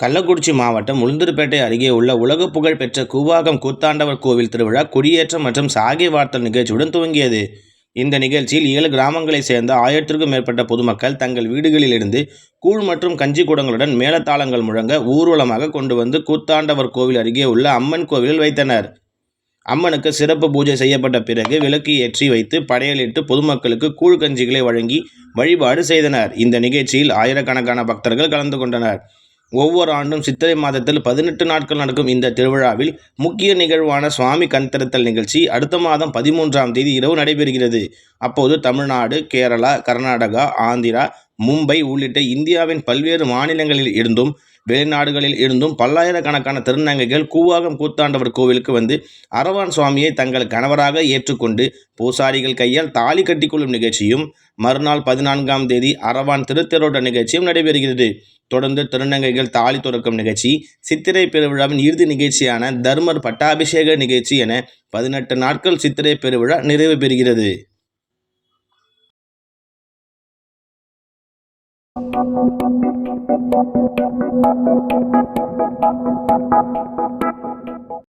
கள்ளக்குறிச்சி மாவட்டம் உளுந்தூர்பேட்டை அருகே உள்ள உலக புகழ் பெற்ற கூவாகம் கூத்தாண்டவர் கோவில் திருவிழா கொடியேற்றம் மற்றும் சாகை வார்த்தல் நிகழ்ச்சியுடன் துவங்கியது. இந்த நிகழ்ச்சியில் ஏழு கிராமங்களைச் சேர்ந்த ஆயிரத்திற்கும் மேற்பட்ட பொதுமக்கள் தங்கள் வீடுகளிலிருந்து கூழ் மற்றும் கஞ்சி கூடங்களுடன் மேலத்தாளங்கள் முழங்க ஊர்வலமாக கொண்டு வந்து கூத்தாண்டவர் கோவில் அருகே உள்ள அம்மன் கோவிலில் வைத்தனர். அம்மனுக்கு சிறப்பு பூஜை செய்யப்பட்ட பிறகு விளக்கு ஏற்றி வைத்து படையலிட்டு பொதுமக்களுக்கு கூழ் கஞ்சிகளை வழங்கி வழிபாடு செய்தனர். இந்த நிகழ்ச்சியில் ஆயிரக்கணக்கான பக்தர்கள் கலந்து கொண்டனர். ஒவ்வொரு ஆண்டும் சித்திரை மாதத்தில் பதினெட்டு நாட்கள் நடக்கும் இந்த திருவிழாவில் முக்கிய நிகழ்வான சுவாமி கண்திறத்தல் நிகழ்ச்சி அடுத்த மாதம் பதிமூன்றாம் தேதி இரவு நடைபெறுகிறது. அப்போது தமிழ்நாடு கேரளா கர்நாடகா ஆந்திரா மும்பை உள்ளிட்ட இந்தியாவின் பல்வேறு மாநிலங்களில் இருந்தும் வெளிநாடுகளில் இருந்தும் பல்லாயிரக்கணக்கான திருநங்கைகள் கூவாகம் கூத்தாண்டவர் கோவிலுக்கு வந்து அரவான் சுவாமியை தங்கள் கணவராக ஏற்றுக்கொண்டு பூசாரிகள் கையால் தாலி கட்டிக்கொள்ளும் நிகழ்ச்சியும் மறுநாள் பதினான்காம் தேதி அரவான் திருத்தேரோட்ட நிகழ்ச்சியும் நடைபெறுகிறது. தொடர்ந்து திருநங்கைகள் தாலி துறக்கும் நிகழ்ச்சி சித்திரை பெருவிழாவின் இறுதி நிகழ்ச்சியான தர்மர் பட்டாபிஷேக நிகழ்ச்சி என பதினெட்டு நாட்கள் சித்திரை பெருவிழா நிறைவு பெறுகிறது. Thank you.